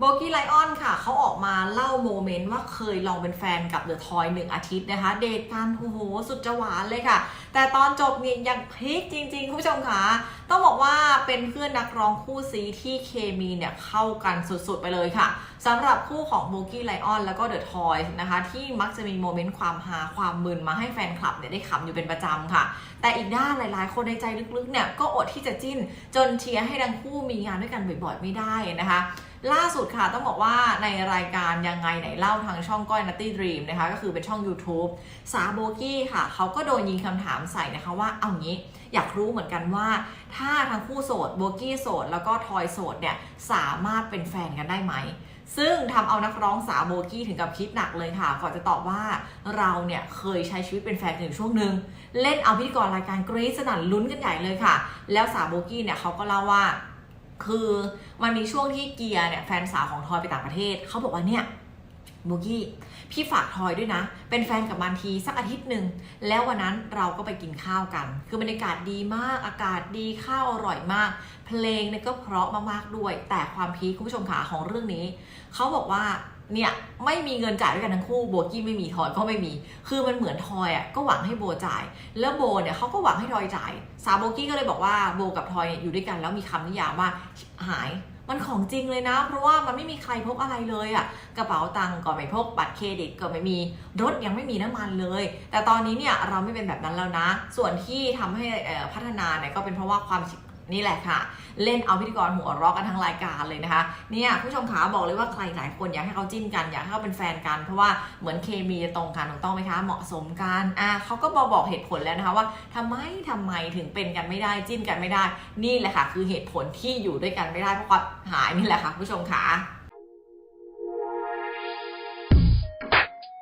โบกี้ไลออนค่ะเขาออกมาเล่าโมเมนต์ว่าเคยลองเป็นแฟนกับเดอะทอยหนึ่งอาทิตย์นะคะ เดทกันโอ้โห สุดจะหวานเลยค่ะ แต่ตอนจบเนี่ยยังพลิกจริงๆ คุณผู้ชมค่ะ ต้องบอกว่าเป็นเพื่อนนักร้องคู่ซีที่เคมีเนี่ยเข้ากันสุดๆไปเลยค่ะสำหรับคู่ของโบกี้ไลออนแล้วก็เดอะทอยนะคะ ที่มักจะมีโมเมนต์ความฮาความมึนมาให้แฟนคลับเนี่ยได้ขำอยู่เป็นประจำค่ะ แต่อีกด้านหลายๆ คนในใจลึกๆเนี่ยก็อดที่จะจิ้นจนเชียร์ให้ทั้งคู่มีงานด้วยกันบ่อยๆไม่ได้นะคะ ล่าสุดค่ะต้องบอกว่าในรายการยังไงไหนเล่าทางช่องก้อยนัตตี้ดรีมนะคะก็คือเป็นช่อง YouTube สาโบกี้ค่ะ เขาก็โดนยิงคำถามใส่นะคะว่าเอางี้อยากรู้เหมือนกันว่า ถ้าทั้งคู่โสดโบกี้โสด แล้วก็ทอยโสดเนี่ย สามารถเป็นแฟนกันได้ไหม ซึ่งทำเอานักร้องสาวโบกี้ถึงกับคิดหนักเลยค่ะก่อนจะตอบว่าเราเนี่ยเคยใช้ชีวิตเป็นแฟนกันอยู่ช่วงหนึ่งเล่นเอาพิธีกรรายการกรีซสนั่นลุ้นกันใหญ่เลยค่ะ แล้วสาวโบกี้เนี่ยเขาก็เล่าว่า คือมันมีช่วงที่เกียร์เนี่ยแฟนสาวของทอยไปต่างประเทศเขาบอกว่าเนี่ย โบกี้พี่ฝากทอยด้วยนะ เป็นแฟนกับมันทีสักอาทิตย์หนึ่ง แล้ววันนั้นเราก็ไปกินข้าวกัน คือบรรยากาศดีมาก อากาศดี ข้าวอร่อยมาก เพลงเนี่ยก็เพราะมากๆด้วย แต่ความพีคคุณผู้ชมขาของเรื่องนี้ เขาบอกว่าเนี่ยไม่มีเงินจ่ายด้วยกันทั้งคู่โบกี้ไม่มีทอยก็ไม่มี คือมันเหมือนทอยอะก็หวังให้โบจ่าย แล้วโบเนี่ยเขาก็หวังให้ทอยจ่าย สาวโบกี้ก็เลยบอกว่าโบกับทอยเนี่ยอยู่ด้วยกันแล้วมีคำนิยามว่าหาย มันของจริงเลยนะ เพราะว่ามันไม่มีใครพกอะไรเลยอะ่ะกระเป๋าตังค์ก็ไม่พกบัตรเครดิตก็ไม่มีรถยังไม่มีน้ำมันเลย แต่ตอนนี้เนี่ยเราไม่เป็นแบบนั้นแล้วนะ ส่วนที่ทำให้พัฒนาเนี่ยก็เป็นเพราะว่าความ นี่แหละค่ะ เล่นเอาพิธีกรหัวเร้อกันทั้งรายการเลยนะคะเนี่ยผู้ชมขาบอกเลยว่าใครหลายคนอยากให้เขาจิ้นกัน อยากให้เขาเป็นแฟนกัน เพราะว่าเหมือนเคมีจะตรงกันถูกต้องไหมคะ เหมาะสมกันอะเขาก็บอกบอกเหตุผลแล้วนะคะว่าทำไมทำไมถึงเป็นกันไม่ได้จิ้นกันไม่ได้ นี่แหละค่ะ คือเหตุผลที่อยู่ด้วยกันไม่ได้เพราะความหายนี่แหละค่ะ ผู้ชมขา